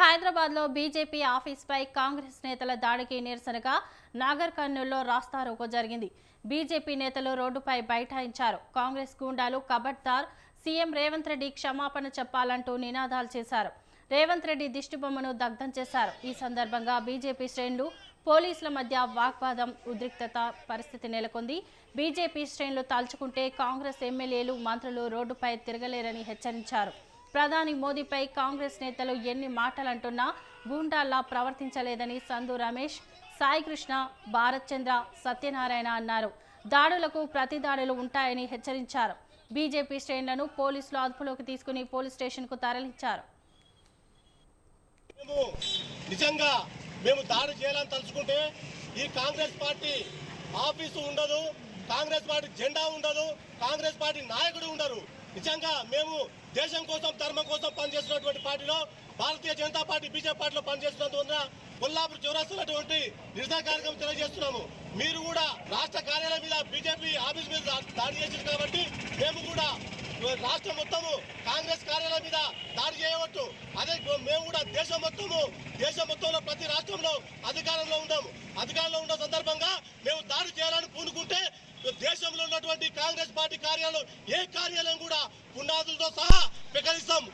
హైదరాబాద్లో BJP office పై కాంగ్రెస్ నేతల దాడికి నిరసనగా నాగర్ కర్నూల్లో రాస్తారోకో జరిగింది. బీజేపీ నేతలు రోడ్డుపై బైఠాయించారు. కాంగ్రెస్ గూండాలు కబడ్దార్ సీఎం రేవంత్ రెడ్డి క్షమాపణ చెప్పాలంటూ నినాదాలు చేశారు. రేవంత్ రెడ్డి దిష్టిబొమ్మను దగ్ధం చేశారు. ఈ సందర్భంగా బీజేపీ శ్రేణులు పోలీసుల మధ్య వాగ్వాదం ఉద్రిక్తత పరిస్థితి నెలకొంది. బీజేపీ శ్రేణులు తలుచుకుంటే కాంగ్రెస్ ఎమ్మెల్యేలు మంత్రులు రోడ్డుపై తిరగలేరని హెచ్చరించారు. ప్రధాని మోదీపై కాంగ్రెస్ నేతలు ఎన్ని మాటలంటున్నా గూండాల్లా ప్రవర్తించలేదని సందు రమేష్ సాయికృష్ణ భారత్ చంద్ర సత్యనారాయణ అన్నారు. దాడులకు ప్రతి దాడులు ఉంటాయని హెచ్చరించారు. బీజేపీ శ్రేణులను పోలీసులు అదుపులోకి తీసుకుని పోలీస్ స్టేషన్కు తరలించారు. నిజంగా మేము దాడి చేయాలని తలుచుకుంటే ఈ కాంగ్రెస్ పార్టీ ఆఫీసు ఉండదు. కాంగ్రెస్ పార్టీ జెండా ఉండదు కాంగ్రెస్ పార్టీ నాయకుడు ఉండరు. నిజంగా మేము దేశం కోసం ధర్మం కోసం పనిచేస్తున్నటువంటి పార్టీలో భారతీయ జనతా పార్టీ బీజేపీ పార్టీలో పనిచేస్తున్నందువల్ల కొల్లాపూర్ చౌరాస్తున్నటువంటి నిరసన కార్యక్రమం తెలియజేస్తున్నాము. మీరు కూడా రాష్ట్ర కార్యాలయం మీద బీజేపీ ఆఫీస్ మీద దాడి చేసింది కాబట్టి మేము కూడా రాష్ట్రం మొత్తము కాంగ్రెస్ కార్యాలయం మీద దాడి చేయవచ్చు. అదే మేము కూడా దేశం మొత్తము దేశం మొత్తంలో ప్రతి రాష్ట్రంలో అధికారంలో ఉన్నాము అధికారంలో ఉన్న సందర్భంగా మేము దాడి చేయాలని పూనుకుంటే దేశంలో ఉన్నటువంటి కాంగ్రెస్ పార్టీ కార్యాలయం ఏ కార్యాలయం కూడా పునాదులతో సహా పెకలిస్తాం